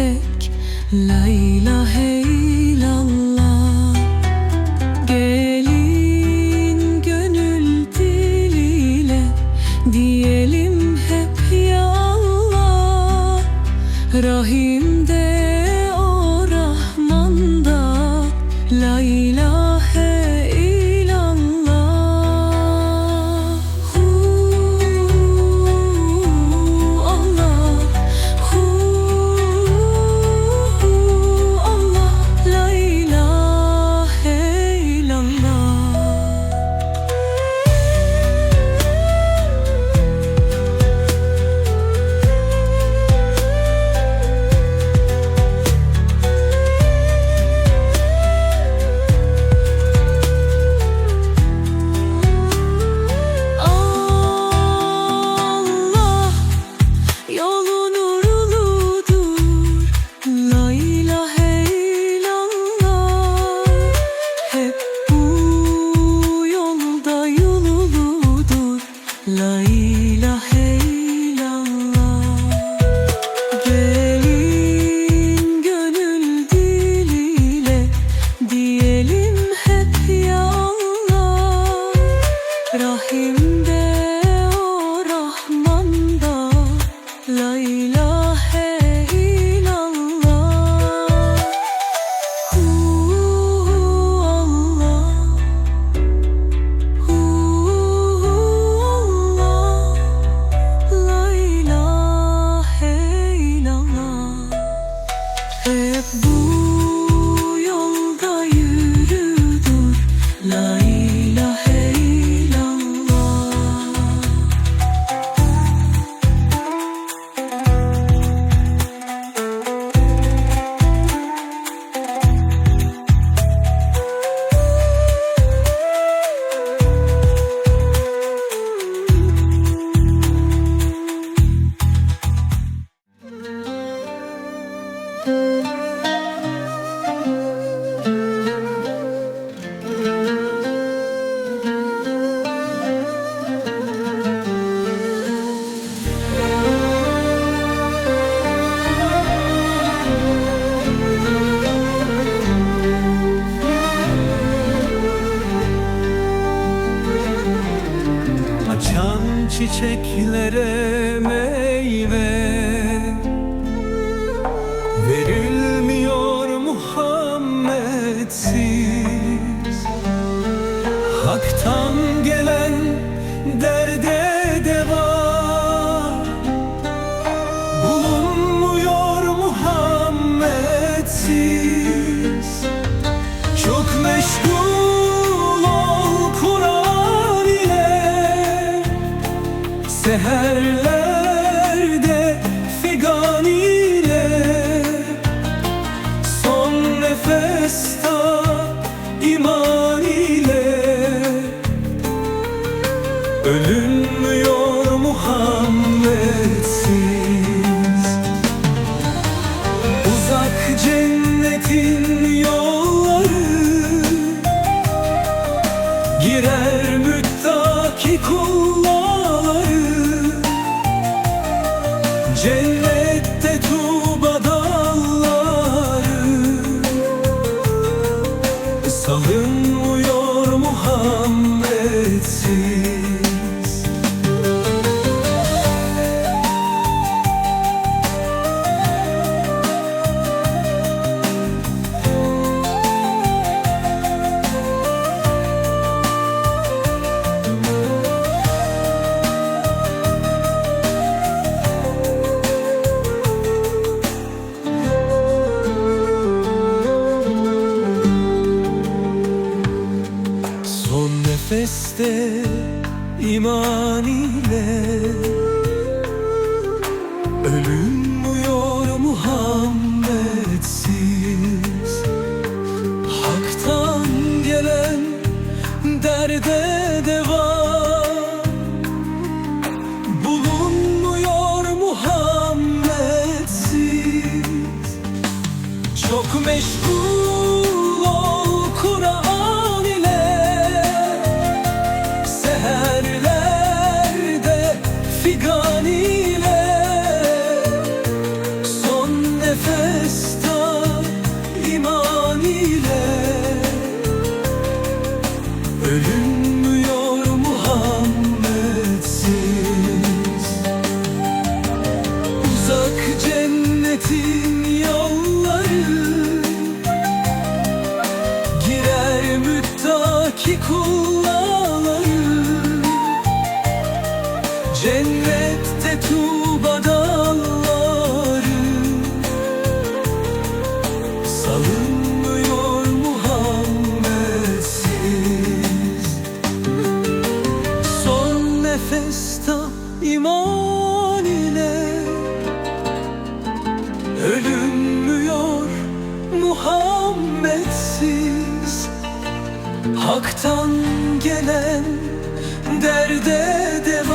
tek. La ilahe Cennette tuğba nefeste iman Cennette Tuğba dağları Salınmıyor Muhammedsiz Son nefeste iman ile Ölünmüyor Muhammedsiz Hak'tan gelen derde deva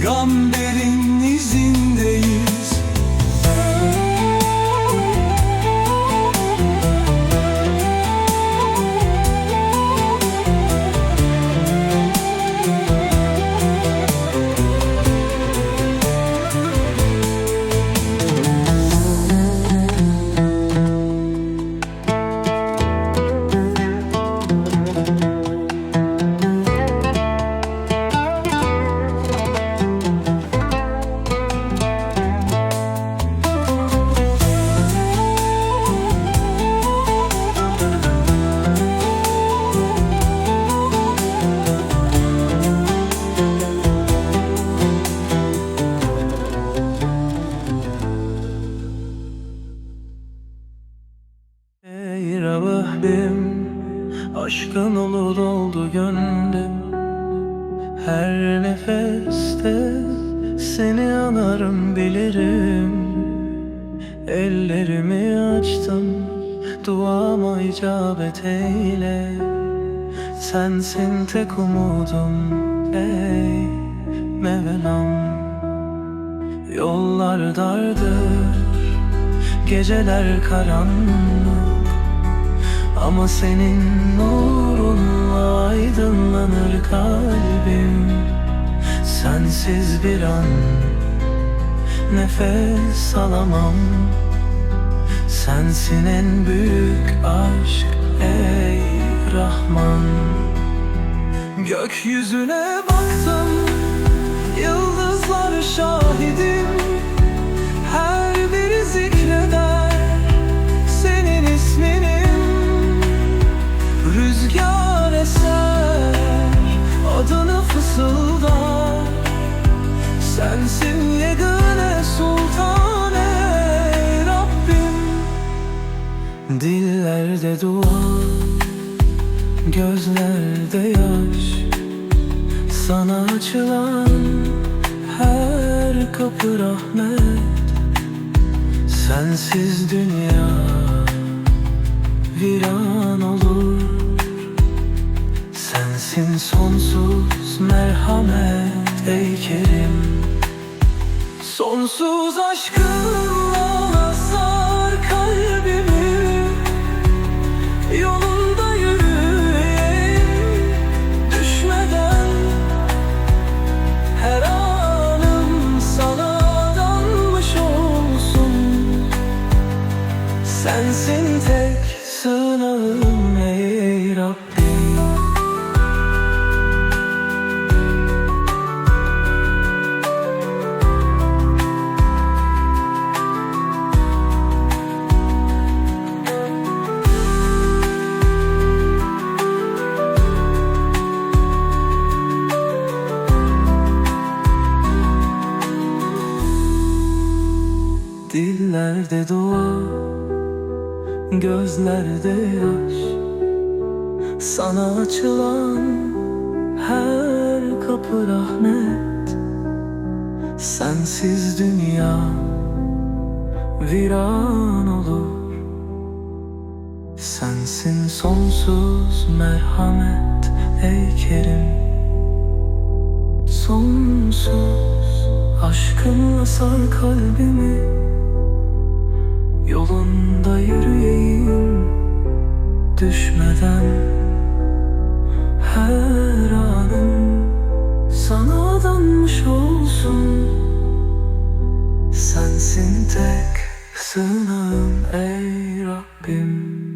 Peygamberin Rabbim Aşkın ulu doldu gönlüm. Her nefeste Seni anarım bilirim. Ellerimi açtım Duama icabet eyle. Sensin tek umudum Ey Mevlam. Yollar dardır Geceler karanlık Ama senin nurunla aydınlanır kalbim. Sensiz bir an nefes alamam. Sensin en büyük aşk ey Rahman. Gökyüzüne baktım Yıldızlar şahidim Dillerde dua Gözlerde yaş. Sana açılan her kapı rahmet. Sensiz dünya viran olur. Sensin sonsuz merhamet ey Kerim. Sonsuz aşkınla Gözlerde yaş. Sana açılan her kapı rahmet. Sensiz dünya viran olur. Sensin sonsuz merhamet ey Kerim. Sonsuz aşkınla sar kalbimi Yolunda yürüyeyim düşmeden. Her anım sana adanmış olsun. Sensin tek sığınağım ey Rabbim